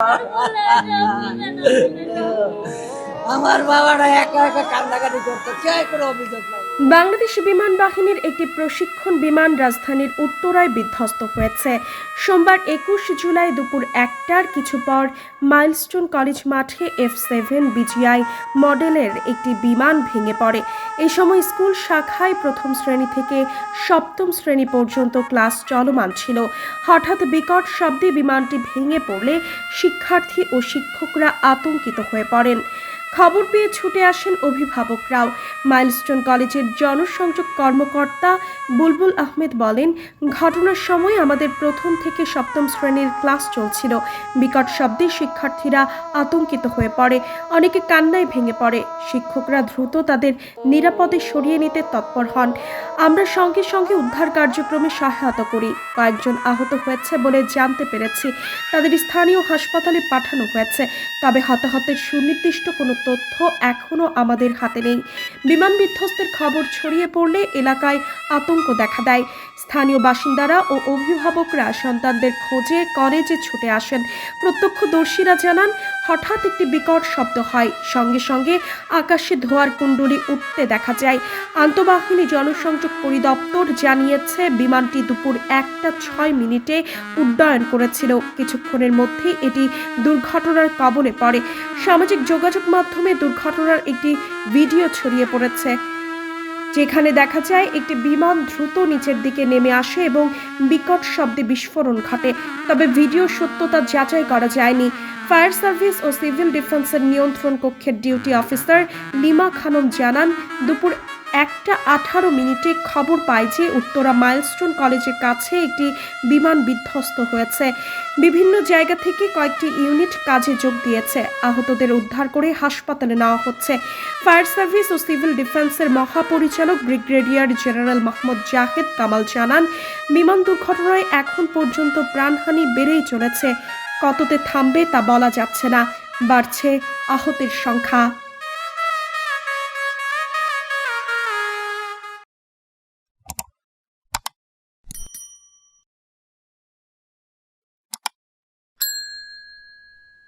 能不能让我在那里面找 বাংলাদেশ বিমান বাহিনীর একটি প্রশিক্ষণ বিমান রাজধানীর উত্তরায় বিধ্বস্ত হয়েছে। সোমবার একুশ জুলাই দুপুর একটার কিছু পর মাইলস্টোন কলেজ মাঠে এফ সেভেন বিজিআই মডেলের একটি বিমান ভেঙে পড়ে। এই সময় স্কুল শাখায় প্রথম শ্রেণি থেকে সপ্তম শ্রেণি পর্যন্ত ক্লাস চলমান ছিল। হঠাৎ বিকট শব্দে বিমানটি ভেঙে পড়লে শিক্ষার্থী ও শিক্ষকরা আতঙ্কিত হয়ে পড়েন। খবর পেয়ে ছুটে আসেন অভিভাবকরাও। মাইলস্টোন কলেজের জনসংযোগ কর্মকর্তা বুলবুল আহমেদ বলেন, ঘটনার সময় আমাদের প্রথম থেকে সপ্তম শ্রেণির ক্লাস চলছিল। বিকট শব্দে শিক্ষার্থীরা আতঙ্কিত হয়ে পড়ে। অনেকে কান্নায় ভেঙে পড়ে। শিক্ষকরা দ্রুত তাদের নিরাপদে সরিয়ে নিতে তৎপর হন। আমরা সঙ্গে সঙ্গে উদ্ধার কার্যক্রমে সহায়তা করি। কয়েকজন আহত হয়েছে বলে জানতে পেরেছি। তাদের স্থানীয় হাসপাতালে পাঠানো হয়েছে। তবে হতাহতের সুনির্দিষ্ট কোনো তথ্য এখনও আমাদের হাতে নেই। বিমান বিধ্বস্তের খবর ছড়িয়ে পড়লে এলাকায় আতঙ্ক দেখা দেয়। স্থানীয় বাসিন্দারা ও অভিভাবকরা সন্তানদের খোঁজে কলেজে ছুটে আসেন। প্রত্যক্ষদর্শীরা জানান হঠাৎ একটি বিকট শব্দ হয়। সঙ্গে সঙ্গে আকাশে ধোয়ার কুণ্ডলি উঠতে দেখা যায়। আন্তঃবাহিনী জনসংযোগ পরিদপ্তর জানিয়েছে, বিমানটি দুপুর একটা ছয় মিনিটে উড্ডয়ন করেছিল। কিছুক্ষণের মধ্যে এটি দুর্ঘটনার কবলে পড়ে। সামাজিক যোগাযোগ মাধ্যমে দুর্ঘটনার একটি ভিডিও ছড়িয়ে পড়েছে। যেখানে দেখা যায় একটি বিমান দ্রুত নিচের দিকে নেমে আসে এবং বিকট শব্দে বিস্ফোরণ ঘটে। তবে ভিডিও সত্যতা যাচাই করা যায়নি। ফায়ার সার্ভিস ও সিভিল ডিফেন্সের নিয়ন্ত্রণ কক্ষের ডিউটি অফিসার লিমা খানম জানান, দুপুর একটা আঠারো মিনিটে খবর পায় যে উত্তরা মাইলস্টোন কলেজের কাছে একটি বিমান বিধ্বস্ত হয়েছে। বিভিন্ন জায়গা থেকে কয়েকটি ইউনিট কাজে যোগ দিয়েছে। আহতদের উদ্ধার করে হাসপাতালে নেওয়া হচ্ছে। ফায়ার সার্ভিস ও সিভিল ডিফেন্সের মহাপরিচালক ব্রিগেডিয়ার জেনারেল মোহাম্মদ জাহেদ কামাল জানান, বিমান দুর্ঘটনায় এখন পর্যন্ত প্রাণহানি বেড়েই চলেছে। কততে থামবে তা বলা যাচ্ছে না। বাড়ছে আহতের সংখ্যা।